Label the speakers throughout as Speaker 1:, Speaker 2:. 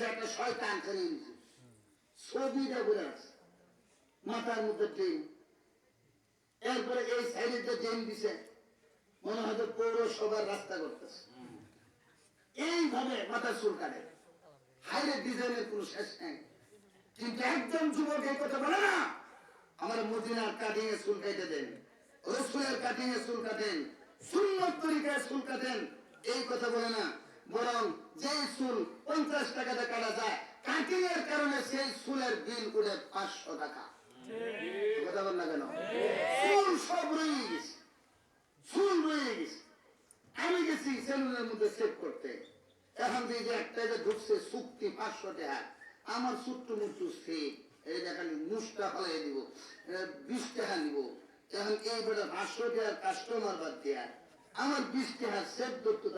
Speaker 1: গেছে একটা শয়তান খেলে নিছে ছবিটা ঘুরে আছে মাথার মধ্যে ট্রেন এরপরে এই সাইডে ট্রেন দিছে, মনে হয়তো পৌরসভার রাস্তা করতেছে। এইভাবে মাথার চুল হাইরে ডিজাইনের কোনো শেষ নেই। কিন্তু একজন যুবক এই কথা বলে না, আমার মদিনার কাটিং এ চুল কেটে দেন, রসুলের কাটিং এ চুল কাটেন, সুন্নত তরিকায় চুল কাটেন। এই কথা বলে না। বরং যে চুল পঞ্চাশ টাকাতে কাটা যায় কাটিং এর কারণে সেই চুলের বিল উঠে পাঁচশো টাকা। কথা বল না কেন? চুল সব রয়ে গেছে। চুল রয়ে গেছে। আমি গেছি সেলুনের মধ্যে সেভ করতে। এখন দিয়ে যে একটা যে ঢুকছে চুক্তি পাঁচশো টাকা। আমার ছোট্ট মুট্টু সেভ। এই দেখালি মুসটা ফলাই দিব বিশ টাকা নিব। এখন এই বেটা পাঁচশো টাকার কাস্টমার বাদ দেয়া আমার বিশ টাকা সেভ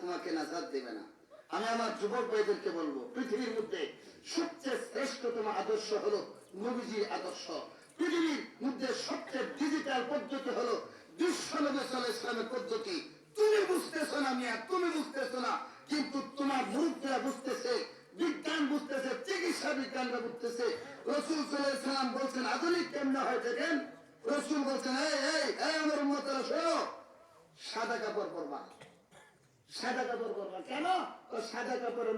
Speaker 1: তোমাকে নাজাদ দেবে না। আমি আমার যুবক ভাইদেরকে বলব, পৃথিবীর মধ্যে সবচেয়ে শ্রেষ্ঠতম আদর্শ হলো নবীজির আদর্শ। পৃথিবীর মধ্যে সবচেয়ে ডিজিটাল পদ্ধতি হলো পদ্ধতি। তুমি বুঝতেছো না মিয়া, তুমি বুঝতেছো না। কিন্তু তোমার মুরুব্বীরা বুঝতেছে বুঝতেছে রসুল সাল্লাম বলছেন, আধুনিক রসুল বলছেন, এই সাদা কাপড় পরবা। সাদা কাপড় কেন? সাদা কাপড়ের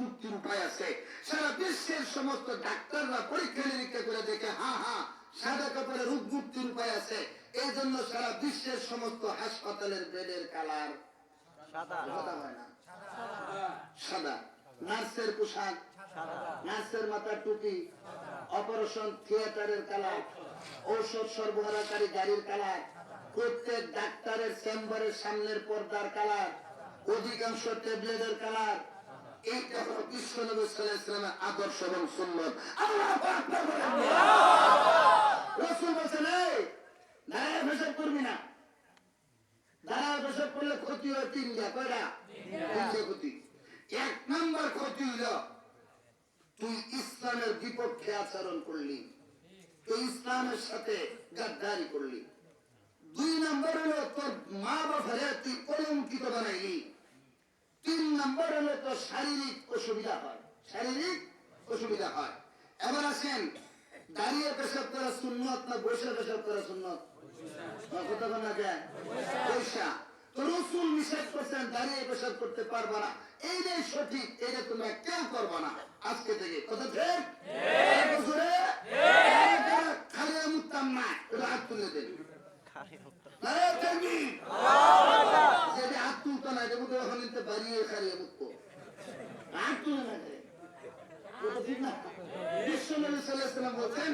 Speaker 1: মুক্তির উপায় আছে। সারা বিশ্বের সমস্ত ডাক্তাররা পরীক্ষা নিরীক্ষা করে দেখে হ্যাঁ হ্যাঁ সাদা কাপড়ের রোগ মুক্তির উপায় আছে। এই জন্য সারা বিশ্বের সমস্ত হাসপাতালের বেডের কালার
Speaker 2: সাদা।
Speaker 1: হয় না? সাদা। নার্সের পোশাক নার্সের মাথার অপারেশন থিয়েটারের কালার, ঔষধ সরবরাহকারী গাড়ির কালার, প্রত্যেক ডাক্তারের চেম্বারের সামনের পর্দার অধিকাংশ ট্যাবলেটের আদর্শ এবং পেশাব করলে ক্ষতি হয় তিনটা। কয়টা? তিনটা ক্ষতি এক নম্বর ক্ষতি হইল তুই ইসলামের বিপক্ষে আচরণ করলি। তুই ইসলামের সাথে গাদ্দারি করলি। দুই নম্বর হলো তোর মা বাবারে তুই কলঙ্কিত বানাইলি। তিন নম্বর হলো তোর শারীরিক অসুবিধা হয়। শারীরিক অসুবিধা হয়। এবার আসেন, দাঁড়িয়ে পেশাব করা সুন্নত না বসে পেশাব করা সুন্নত? কথা বল পয়সা। তো রসুল নিষেধ করছেন দাঁড়িয়ে পেশাব করতে পারবা না। এইটাই সঠিক এটা তোমরা কেউ করবা না। আজকে থেকে কথা ঠিক বছরে? খালি মুতাম না এটা হাত তুলে দেন নারে হাত তুলতো না এটা বোধ নিতে বাড়িয়ে খারিয়ে মুততো হাত তুলে না রে। এটা ঠিক না। বিশ্ব নবী সাল্লাল্লাহু বলছেন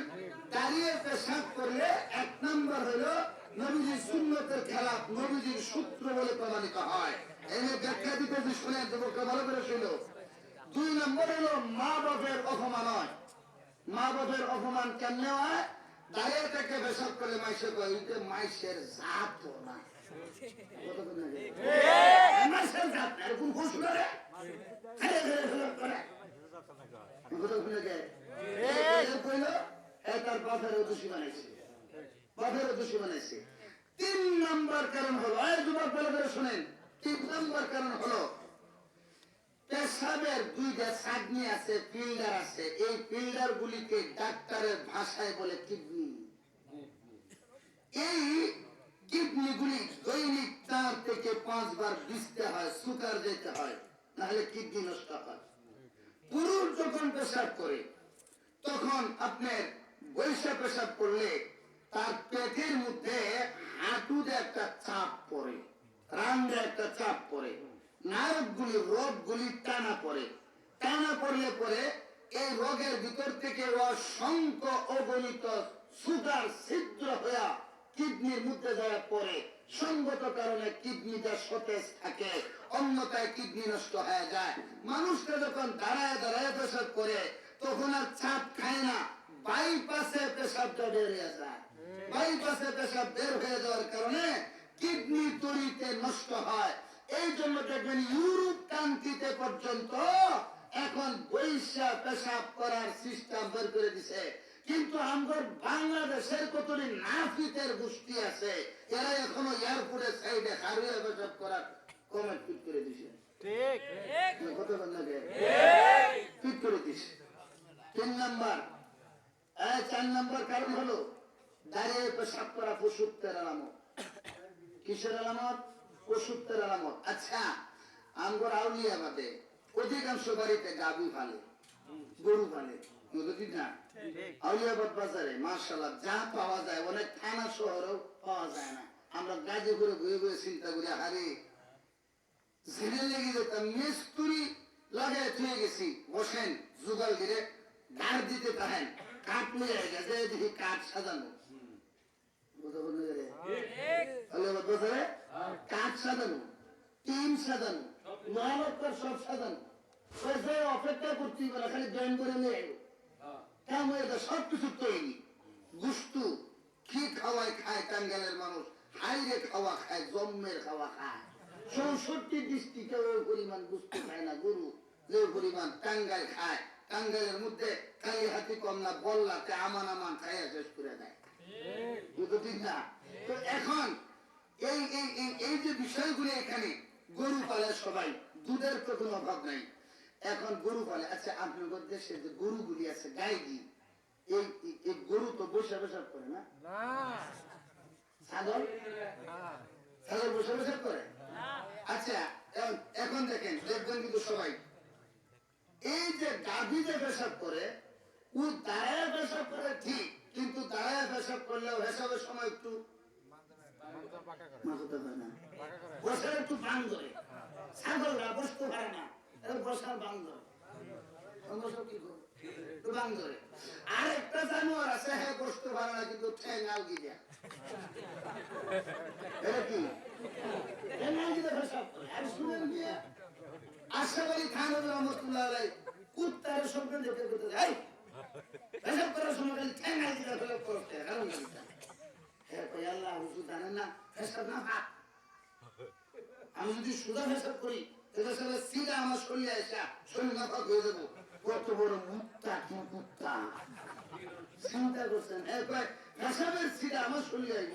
Speaker 1: দাঁড়িয়ে পেশাব করলে এক নম্বর হলো নবীজির সুন্নতের খেলাফ নবীজির সূত্র বলে প্রমাণিত হয়। এনে ব্যাখ্যা দিতে যে শুনে যুবকরা ভালো করে শুনো। দুই নম্বর হলো মা বাপের অপমান হয় মা বাপের অপমান কেমনে হয়? দাঁড়িয়ে থেকে পেশাব করলে মাইসে কয় মাইসের জাত না। মাইসের জাত এরকম ঘুষ করে। করে। তার বাপের দোষী বানাইছে। বাপের দোষী বানাইছে। তিন নাম্বার কারণ হলো এই যুবক বলে করে শুনেন। তিন নাম্বার কারণ হলো, পেশাবের দুইটা সাগনি আছে, ফিল্ডার আছে। এই ফিল্ডার গুলিকে ডাক্তারের ভাষায় বলে কিডনি। এই কিডনি গুলি দৈনিক চার থেকে পাঁচবার বিছতে হয়, সুগার যেতে হয়, নাহলে কিডনি নষ্ট হয়। পুরুষ যখন পেশাব করে, তখন আপনার বৈশা পেশাব করলে তার পেটের মধ্যে হাঁটুতে একটা চাপ পড়ে রান্ডে একটা চাপ পড়ে নারক গুলি রোগ গুলি টানা পড়ে। টানা পড়লে পরে এই রোগের ভিতর থেকে অসংখ্য অগণিত সুগার ছিদ্র হইয়া কিডনির মধ্যে যাওয়া পরে সঙ্গত কারণে কিডনিটা সতেজ থাকে অন্যতায় কিডনি নষ্ট হয়ে যায়। মানুষটা যখন দাঁড়ায় দাঁড়ায় পেশাব করে, তখন আর চাপ খায় না। পেশাবটা বের হয়ে যায়। বাইপাসে পেশাব বের হয়ে যাওয়ার কারণে কিডনি তরিতে নষ্ট হয়। এই জন্য দেখবেন ইউরোপ কান্ট্রিতে পর্যন্ত এখন বৈশা পেশাব করার সিস্টেম বের করে দিছে। কিন্তু আমাদের বাংলাদেশের কতটি নাফিতের গোষ্ঠী আছে এরা এখনও এয়ারপোর্টের সাইডে হারুয়া পেশাব করার কমেন্ট ফিট করে দিছে।
Speaker 2: ঠিক।
Speaker 1: লাগে ফিট করে দিছে। তিন নাম্বার চার নাম্বার কারণ হলো, দাঁড়িয়ে পেশাব করা পশুত্বের আলামত। কিসের আলামত? পশুত্বের আলামত। আচ্ছা আমগর আউলিয়া বাদে অধিকাংশ বাড়িতে গাবি ফালে, গরু ফালে আউলিয়াবাদ পাওয়া যায় পাওয়া যায় না। আমরা গাজে চিন্তা লেগে মিস্তুরি থুয়ে গেছি, বসেন জুগাল গিরে গাড় দিতে তাহেন কাঠ নিয়ে গেছে দেখি কাঠ সাজানো? আউলিয়াবাদ বাজারে কাঠ সাজানো টিম সাজানো মহালক্ষার সব সাজানো। অপেক্ষা করতে পারে খালি ব্যায়াম করে নিয়ে কেমন এটা সব কিছু তৈরি। গুস্তু কি খাওয়াই খায় টাঙ্গালের মানুষ? হাইরে খাওয়া খায় জম্মের খাওয়া খায়। চৌষট্টি ডিস্ট্রিক্টে ওই পরিমাণ গুস্তু খায় না গরু। যে পরিমাণ টাঙ্গাল খায় টাঙ্গালের মধ্যে খালি হাতি কম না বল্লাকে আমান আমান খাইয়া শেষ করে দেয়। দুটো ঠিক না? তো এখন এই এই যে বিষয়গুলো এখানে গরু পালে সবাই দুধের তো কোনো অভাব নাই। এখন গরু পালে আচ্ছা আপনাদের দেশে যে গরুগুলি আছে গাইগি এই এই- এই গরু তো বসে বসে করে না? ছাগল? ছাগল বসে বসে করে? আচ্ছা এখন- এখন দেখেন দেখবেন কিন্তু সবাই এই যে গাভী যে পেশাব করে ও দাঁড়ায় পেশাব করে ঠিক, কিন্তু দাঁড়ায় পেশাব করলেও হেসাবের সময় একটু ধরে। বসতে না, এরা বসার বাং ধরে। আমরা সব কি করব? একটু বাং ধরে। আর একটা জানোয়ার আছে হ্যাঁ বসতে পারে না, কিন্তু আর শুনেন আশরাফ আলী খান রহমতুল্লাহ আলাই কুত্তার সঙ্গে দেখে করতে যায় পেশাব করার সময় খালি ঠ্যাং দেয় পেশাব করতে কারণ? হ্যাঁ আল্লাহ হুজুর জানেন না পেশাব না ভাত আমি যদি সুদা হিসাব করি তাহলে সিধা আমার শরীরে আসা শরীর নাফাক হয়ে যাব কত বড় মুক্তা কি কুত্তা। চিন্তা করছেন এরপরে হিসাবের সিধা আমার শরীরে আইব।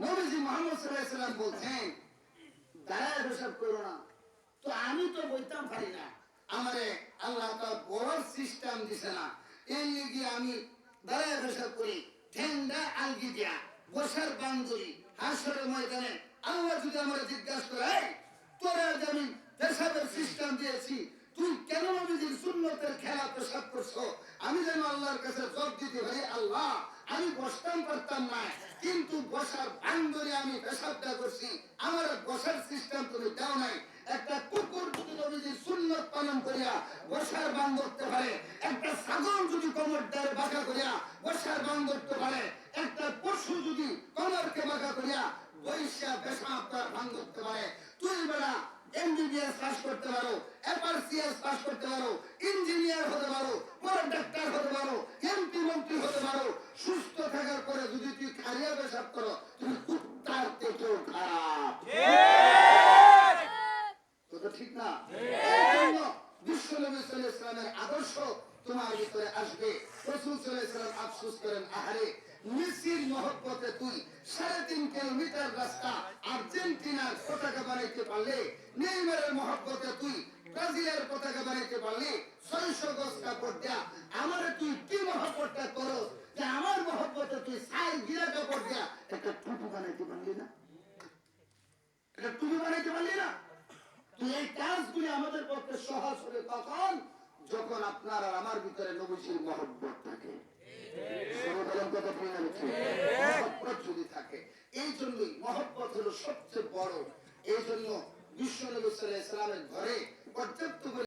Speaker 1: নবীজি মোহাম্মদ সাল্লাম বলছেন দাঁড়ায় হিসাব করো না। তো আমি তো বলতাম পারি না। আমারে আল্লাহ তাআলা বড় সিস্টেম দিছে না। এই লিগে আমি দাঁড়ায় হিসাব করি ঠেঙ্গা আলগি দিয়া বসার ময়দানে। আল্লাহ যদি আমার জিজ্ঞাসা করে "এই, তোরা আমি সিস্টেম দিয়েছি তুই কেন নবীজির সুন্নতের খেলা পেশাব করছ? আমি যেন আল্লাহর কাছে জব দিতে পারি আল্লাহ আমি বসতাম পারতাম না। কিন্তু বসার বান্ধরে আমি পেশাবটা করছি। আমার বসার সিস্টেম তুমি দাও নাই। একটা কুকুর যদি নবীজির সুন্নত পালন করিয়া বসার বান করতে পারে, একটা ছাগল যদি কমর দ্বারে বাঁকা করিয়া বসার বান করতে পারে, একটা পশু যদি কমরকে বাঁকা করিয়া বৈশা পেশাব ভাঙ করতে পারে। তুই বেড়া এমবিবিএস পাস করতে পারো এফআরসিএস পাস করতে পারো ইঞ্জিনিয়ার হতে মহব্বতে তুই সাড়ে তিন কিলোমিটার রাস্তা আর্জেন্টিনার পতাকা বানাইতে পারলে, নেইমারের মহব্বতে তুই ব্রাজিলের পতাকা বানাইতে পারলে ছয়শো গজ কাপড় দেয়া আমার তুই কি মহব্বতটা যে আমার মহব্বতে তুই সাই গিরা কাপড় দেয়া একটা বানাইতে পারলি না। বানাইতে পারলি না? তুই এই কাজগুলি আমাদের পক্ষে সহজ হবে যখন আপনার আর আমার ভিতরে নবীজির মহব্বত থাকে। এই জন্যই মহব্বত হলো সবচেয়ে বড় এই জন্য বিশ্ব নবী সাল্লাহ ইসলামের ঘরে পর্যাপ্ত